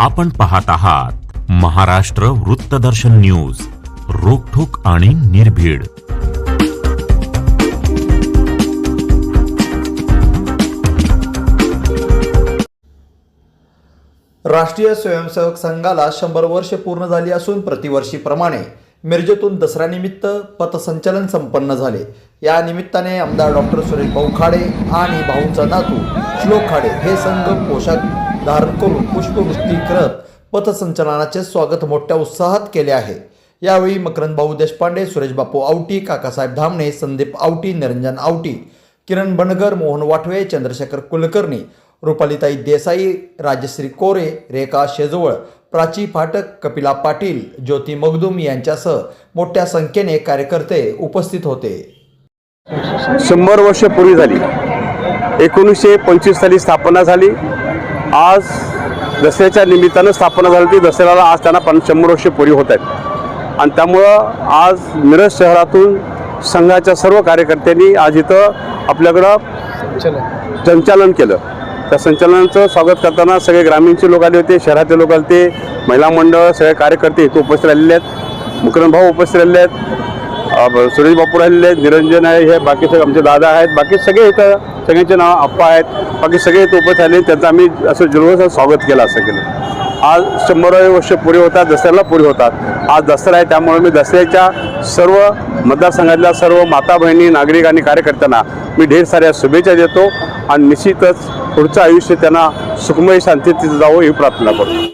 आपण पाहत आहात महाराष्ट्र वृत्तदर्शन न्यूज रोखोक आणि निर्भीड. राष्ट्रीय स्वयंसेवक संघाला शंभर वर्षे पूर्ण झाली असून प्रतिवर्षीप्रमाणे मिरजेतून दसऱ्यानिमित्त पथसंचलन संपन्न झाले. या निमित्ताने आमदार डॉक्टर सुरेश भाऊ खाडे आणि भाऊंचा नातू श्लोक खाडे हे संघ पोशाख धारण करून पुष्पवृष्टी करत पथसंचलनाचे स्वागत मोठ्या उत्साहात केले आहे. यावेळी मकरंद भाऊ देशपांडे सुरेश बापू आवटी काकासाहेब धामणे संदीप आवटी निरंजन आवटी किरण बनगर मोहन वाटवे चंद्रशेखर कुलकर्णी रुपालीताई देसाई राजश्री कोरे रेखा शेजवळ प्राची फाटक कपिला पाटील ज्योती मगदुम यांच्यासह मोठ्या संख्येने कार्यकर्ते उपस्थित होते. शंभर वर्ष पूर्वी झाली. एकोणीसशे पंचवीस साली स्थापना झाली. आज दसऱ्याच्या निमित्तानं स्थापना झाली ती दसऱ्याला आज त्यांना पण शंभर वर्ष पुरी होत आहेत. आणि त्यामुळं आज मिरज शहरातून संघाच्या सर्व कार्यकर्त्यांनी आज इथं आपल्याकडं संचालन केलं. त्या संचालनाचं स्वागत करताना सगळे ग्रामीणचे लोक आले होते शहरातले लोक आले होते महिला मंडळ सगळे कार्यकर्ते इथं उपस्थित राहिलेले आहेत. मुकरम भाऊ उपस्थित राहिलेले आहेत. सुरेश बापू राहिलेले आहेत निरंजन आहे हे बाकी सगळे आमचे दादा आहेत बाकी सगळे इथं सगळ्यांचे नाव आप्पा आहेत बाकी सगळे इथं उपस्थित राहिले त्यांचं आम्ही असं जल्लोषात स्वागत केलं असं केलं. आज शंभरावे वर्ष पुरे होतात दसऱ्याला पुरे होतात. आज दसरा आहे त्यामुळे मी दसऱ्याच्या सर्व मतदारसंघातल्या सर्व माता बहिणी नागरिक आणि कार्यकर्त्यांना मी ढेर साऱ्या शुभेच्छा देतो आणि निश्चितच पुढचं आयुष्य त्यांना सुखमय शांतीत जावं ही प्रार्थना करतो.